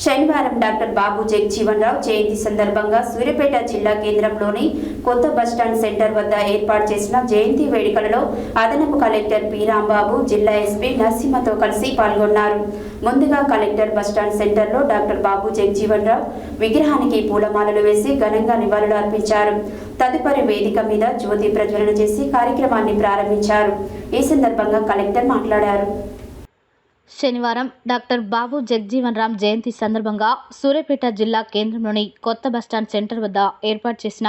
శనివారం డాక్టర్ బాబు జగజీవన్ రావు జయంతి సందర్భంగా సూర్యాపేట జిల్లా కేంద్రంలోని కొత్త బస్టాండ్ సెంటర్ వద్ద ఏర్పాటు చేసిన జయంతి వేడుకలలో అదనపు కలెక్టర్ పి రాంబాబు జిల్లా ఎస్పీ నరసింహతో కలిసి పాల్గొన్నారు. ముందుగా కలెక్టర్ బస్టాండ్ సెంటర్లో డాక్టర్ బాబు జగజీవన్ రావు విగ్రహానికి పూలమాలలు వేసి ఘనంగా నివాళులు అర్పించారు. తదుపరి వేదిక మీద జ్యోతి ప్రజ్వలన చేసి కార్యక్రమాన్ని ప్రారంభించారు. ఈ సందర్భంగా కలెక్టర్ మాట్లాడారు. శనివారం డాక్టర్ బాబు జగ్జీవన్ రామ్ జయంతి సందర్భంగా సూర్యాపేట జిల్లా కేంద్రంలోని కొత్త బస్టాండ్ సెంటర్ వద్ద ఏర్పాటు చేసిన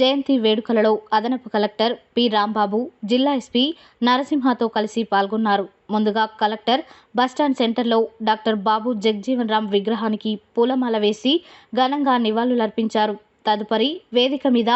జయంతి వేడుకలలో అదనపు కలెక్టర్ పి రాంబాబు జిల్లా ఎస్పీ నరసింహతో కలిసి పాల్గొన్నారు. ముందుగా కలెక్టర్ బస్టాండ్ సెంటర్లో డాక్టర్ బాబు జగ్జీవన్ రామ్ విగ్రహానికి పూలమాల వేసి ఘనంగా నివాళులర్పించారు. తదుపరి వేదిక మీద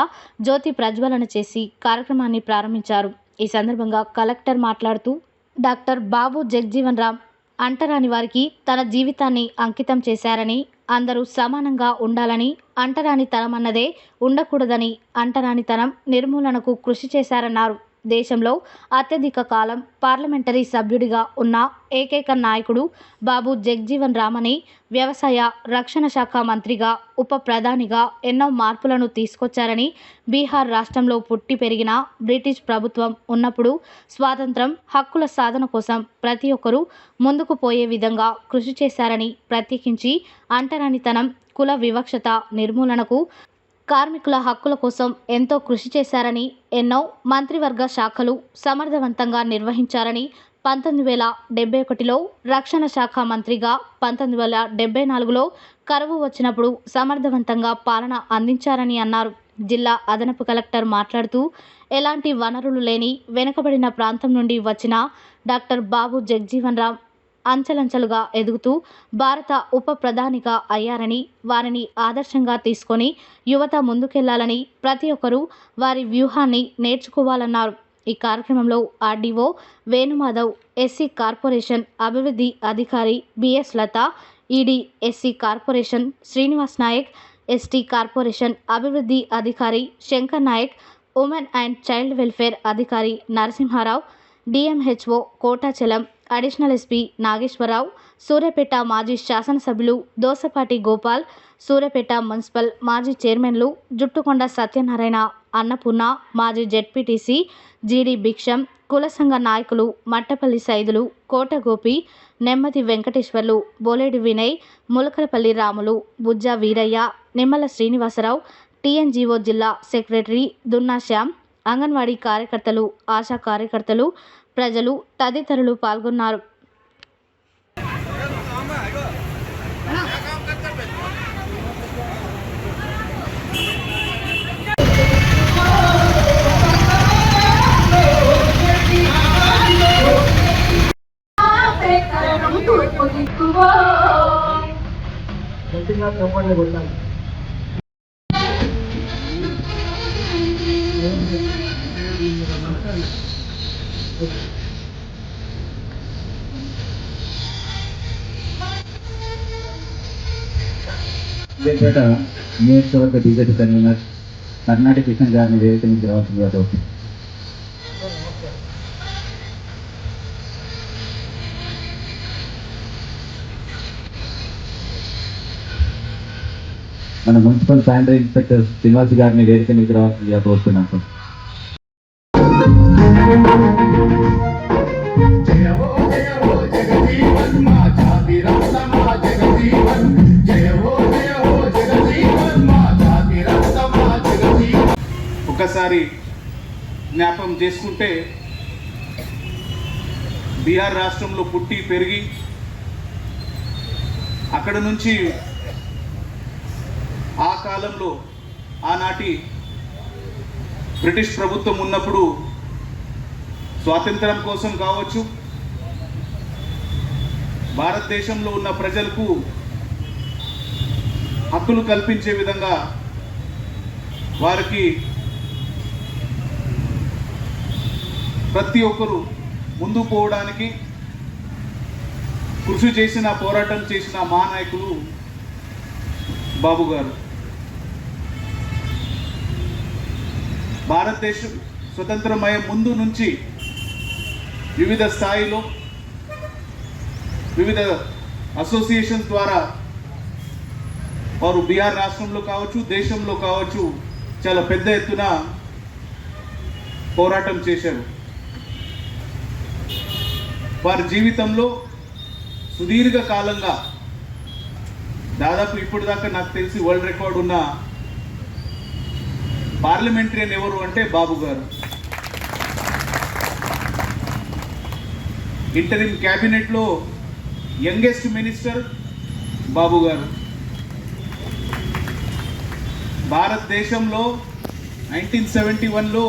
జ్యోతి ప్రజ్వలన చేసి కార్యక్రమాన్ని ప్రారంభించారు. ఈ సందర్భంగా కలెక్టర్ మాట్లాడుతూ డాక్టర్ బాబు జగ్జీవన్ రామ్ అంటరాని వారికి తన జీవితాన్ని అంకితం చేశారని అందరూ సమానంగా ఉండాలని అంటరానితనం అన్నదే ఉండకూడదని అంటరానితనం నిర్మూలనకు కృషి చేశారన్నారు. దేశంలో అత్యధిక కాలం పార్లమెంటరీ సభ్యుడిగా ఉన్న ఏకైక నాయకుడు బాబు జగ్జీవన్ రామని వ్యవసాయ రక్షణ శాఖ మంత్రిగా ఉప ప్రధానిగా ఎన్నో మార్పులను తీసుకొచ్చారని బీహార్ రాష్ట్రంలో పుట్టి పెరిగిన బ్రిటిష్ ప్రభుత్వం ఉన్నప్పుడు స్వాతంత్రం హక్కుల సాధన కోసం ప్రతి ఒక్కరూ ముందుకు పోయే విధంగా కృషి చేశారని ప్రత్యేకించి అంటరానితనం కుల వివక్షత నిర్మూలనకు కార్మికుల హక్కుల కోసం ఎంతో కృషి చేశారని ఎన్నో మంత్రివర్గ శాఖలు సమర్థవంతంగా నిర్వహించారని పంతొమ్మిది వేల డెబ్బై ఒకటిలో రక్షణ శాఖ మంత్రిగా పంతొమ్మిది వేల డెబ్బై నాలుగులో కరువు వచ్చినప్పుడు సమర్థవంతంగా పాలన అందించారని అన్నారు. జిల్లా అదనపు కలెక్టర్ మాట్లాడుతూ ఎలాంటి వనరులు లేని వెనుకబడిన ప్రాంతం నుండి వచ్చిన డాక్టర్ బాబు జగ్జీవన్ రామ్ అంచెలంచెలుగా ఎదుగుతూ భారత ఉప ప్రధానిగా అయ్యారని వారిని ఆదర్శంగా తీసుకొని యువత ముందుకెళ్ళాలని ప్రతి ఒక్కరూ వారి వ్యూహాన్ని నేర్చుకోవాలన్నారు. ఈ కార్యక్రమంలో ఆర్డీఓ వేణుమాధవ్ ఎస్సీ కార్పొరేషన్ అభివృద్ధి అధికారి BS Latha ED SC corporation Srinivas Naik ST corporation అభివృద్ధి అధికారి Shankar Naik women and child welfare అధికారి Narasimharao DMHO Kotachalam additional SP Nageswararao Suryapet మాజీ శాసనసభ్యులు దోసపాటి గోపాల్ సూర్యాపేట మున్సిపల్ మాజీ చైర్మన్లు జుట్టుకొండ సత్యనారాయణ అన్నపూర్ణ మాజీ జెడ్పీటీసీ జీడి భిక్షం కుల సంఘ నాయకులు మట్టపల్లి సైదులు కోట గోపి నెమ్మది వెంకటేశ్వర్లు బోలేడి వినయ్ ములకలపల్లి రాములు బుజ్జా వీరయ్య నిమ్మల శ్రీనివాసరావు టీఎన్జీఓ జిల్లా సెక్రటరీ దున్నా శ్యామ్ అంగన్వాడీ కార్యకర్తలు ఆశా కార్యకర్తలు ప్రజలు తదితరులు పాల్గొన్నారు. చెప్పండి కొట్టాలి పేట నియోజకవర్గ బీజేపీ కన్వీనర్ కర్ణాటక కిషన్ గారిని వేదిక నుంచి రావాల్సిందిగా కోరుతున్నాను. మన మున్సిపల్ శానిటరీ ఇన్స్పెక్టర్ శ్రీనివాస్ గారిని వేదిక నుంచి రావాల్సిందిగా కోరుతున్నాను సార్. ఒక్కసారి జ్ఞాపం చేసుకుంటే బీహార్ రాష్ట్రంలో పుట్టి పెరిగి అక్కడ నుంచి ఆ కాలంలో ఆనాటి బ్రిటిష్ ప్రభుత్వం ఉన్నప్పుడు స్వాతంత్రం కోసం కావచ్చు భారతదేశంలో ఉన్న ప్రజలకు హక్కులు కల్పించే విధంగా వారికి ప్రతి ఒక్కరూ ముందు పోవడానికి కృషి చేసిన పోరాటం చేసిన మహానాయకులు బాబు గారు. భారతదేశం స్వతంత్రమయ్యే ముందు నుంచి వివిధ స్థాయిలో వివిధ అసోసియేషన్ ద్వారా వారు బీహార్ రాష్ట్రంలో కావచ్చు దేశంలో కావచ్చు చాలా పెద్ద ఎత్తున పోరాటం చేశారు. వారి జీవితంలో సుదీర్ఘ కాలంగా దాదాపు ఇప్పటిదాకా నాకు తెలిసి వరల్డ్ రికార్డ్ ఉన్న పార్లమెంటరీ ఎవరు అంటే బాబు గారు. ఇంటరిమ్ క్యాబినెట్లో యంగెస్ట్ మినిస్టర్ బాబు గారు. భారతదేశంలో నైన్టీన్ సెవెంటీ వన్లో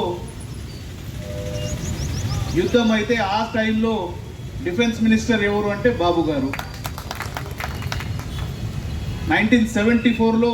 యుద్ధం అయితే ఆ టైంలో డిఫెన్స్ మినిస్టర్ ఎవరు అంటే బాబు గారు. నైన్టీన్ సెవెంటీ ఫోర్లో